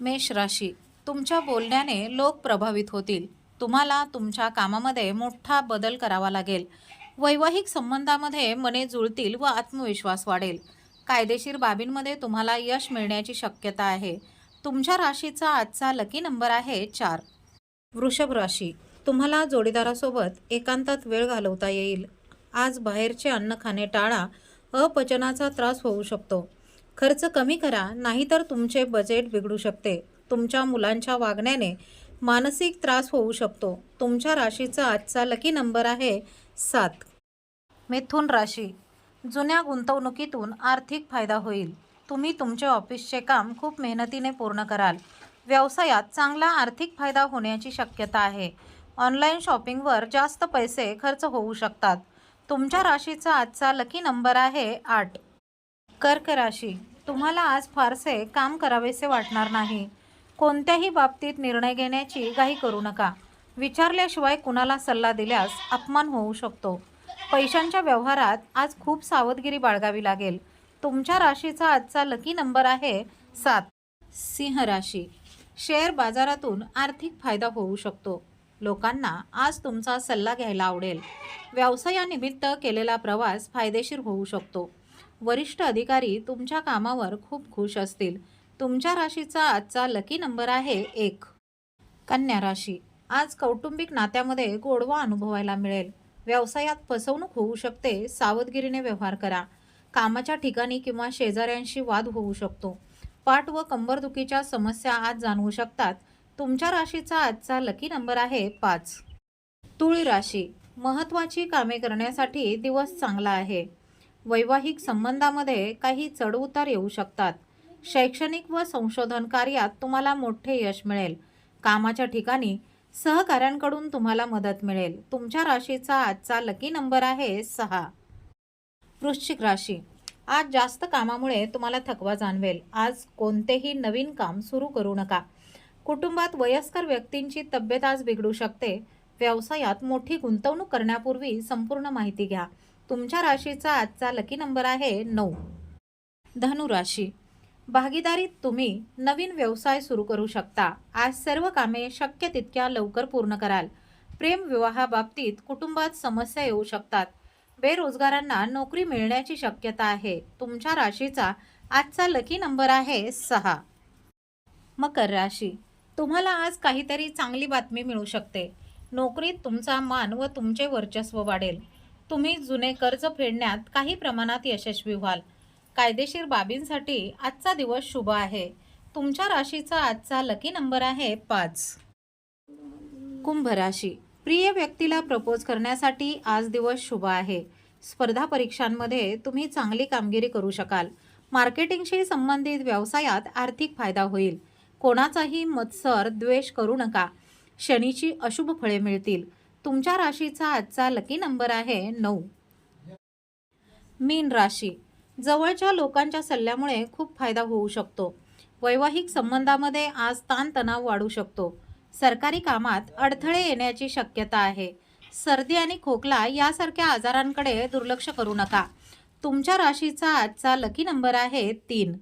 मेष राशी. तुमच्या बोलण्याने लोक प्रभावित होतील. तुम्हाला तुमच्या कामामध्ये मोठा बदल करावा लागेल. वैवाहिक संबंधामध्ये मने जुळतील व आत्मविश्वास वाढेल. कायदेशीर बाबींमध्ये तुम्हाला यश मिळण्याची शक्यता आहे. तुमच्या राशीचा आजचा लकी नंबर आहे चार. वृषभ राशी. तुम्हाला जोडीदारासोबत एकांतात वेळ घालवता येईल. आज बाहेरचे अन्न खाणे टाळा. अपचनाचा त्रास होऊ शकतो. खर्च कमी करा नाहीतर तुमचे बजेट बिघडू शकते. तुमच्या मुलांच्या वागण्याने मानसिक त्रास होऊ शकतो. तुमच्या राशीचा आजचा लकी नंबर आहे सात. मिथून राशी. जुन्या गुंतवणुकीतून आर्थिक फायदा होईल. तुम्ही तुमचे ऑफिसचे काम खूप मेहनतीने पूर्ण कराल. व्यवसायात चांगला आर्थिक फायदा होण्याची शक्यता आहे. ऑनलाईन शॉपिंगवर जास्त पैसे खर्च होऊ शकतात. तुमच्या राशीचा आजचा लकी नंबर आहे आठ. कर्क राशी. तुम्हाला आज फारसे काम करावेसे वाटणार नाही. कोणत्याही बाबतीत निर्णय घेण्याची घाई करू नका. विचारल्याशिवाय कुणाला सल्ला दिल्यास अपमान होऊ शकतो. पैशांच्या व्यवहारात आज खूप सावधगिरी बाळगावी लागेल. तुमच्या राशीचा आजचा लकी नंबर आहे सात. सिंह राशी. शेअर बाजारातून आर्थिक फायदा होऊ शकतो. लोकांना आज तुमचा सल्ला घ्यायला आवडेल. व्यवसायानिमित्त केलेला प्रवास फायदेशीर होऊ शकतो. वरिष्ठ अधिकारी तुमच्या कामावर खूप खुश असतील. तुमच्या राशीचा आजचा लकी नंबर आहे एक. कन्या राशी. आज कौटुंबिक नात्यामध्ये गोडवा अनुभवायला मिळेल. व्यवसायात फसवणूक होऊ शकते सावधगिरीने व्यवहार करा. कामाच्या ठिकाणी किंवा शेजाऱ्यांशी वाद होऊ शकतो. पाठ व कंबरदुखीच्या समस्या आज जाणवू शकतात. तुमच्या राशीचा आजचा लकी नंबर आहे पाच. तुळ राशी. महत्त्वाची कामे करण्यासाठी दिवस चांगला आहे. वैवाहिक संबंधामध्ये काही चढउतार येऊ शकतात. शैक्षणिक व संशोधन कार्यात तुम्हाला मोठे यश मिळेल. कामाच्या ठिकाणी सहकाऱ्यांकडून तुम्हाला मदत मिळेल. तुमच्या राशीचा आजचा लकी नंबर आहे सहा. वृश्चिक राशी. आज जास्त कामामुळे तुम्हाला थकवा जाणवेल. आज कोणतेही नवीन काम सुरू करू नका. कुटुंबात वयस्कर व्यक्तींची तब्येत आज बिघडू शकते. व्यवसायात मोठी गुंतवणूक करण्यापूर्वी संपूर्ण माहिती घ्या. तुमच्या राशीचा आजचा लकी नंबर आहे नऊ. धनु राशी. भागीदारीत तुम्ही नवीन व्यवसाय सुरू करू शकता. आज सर्व कामे शक्य तितक्या लवकर पूर्ण कराल. प्रेम विवाहाबाबतीत कुटुंबात समस्या येऊ शकतात. बेरोजगारांना नोकरी मिळण्याची शक्यता आहे. तुमच्या राशीचा आजचा लकी नंबर आहे सहा. मकर राशी. तुम्हाला आज काहीतरी चांगली बातमी मिळू शकते. नोकरीत तुमचा मान व तुमचे वर्चस्व वाढेल. तुम्ही जुने कर्ज फेडण्यात काही प्रमाणात यशस्वी व्हाल. कायदेशीर बाबींसाठी आजचा दिवस शुभ आहे. तुमच्या राशीचा आजचा लकी नंबर आहे पाच. कुंभ राशी. प्रिय व्यक्तीला प्रपोज करण्यासाठी आज दिवस शुभ आहे. स्पर्धा परीक्षांमध्ये तुम्ही चांगली कामगिरी करू शकाल. मार्केटिंगशी संबंधित व्यवसायात आर्थिक फायदा होईल. कोणाचाही मत्सर द्वेष करू नका. शनीची अशुभ फळे मिळतील. तुमच्या राशीचा आजचा लकी नंबर आहे नऊ. मीन राशी. जवळच्या लोकांच्या सल्ल्यामुळे खूप फायदा होऊ शकतो. वैवाहिक संबंधामध्ये आज ताणतणाव वाढू शकतो. सरकारी कामात अडथळे येण्याची शक्यता आहे. सर्दी आणि खोकला यासारख्या आजारांकडे दुर्लक्ष करू नका. तुमच्या राशीचा आजचा लकी नंबर आहे तीन.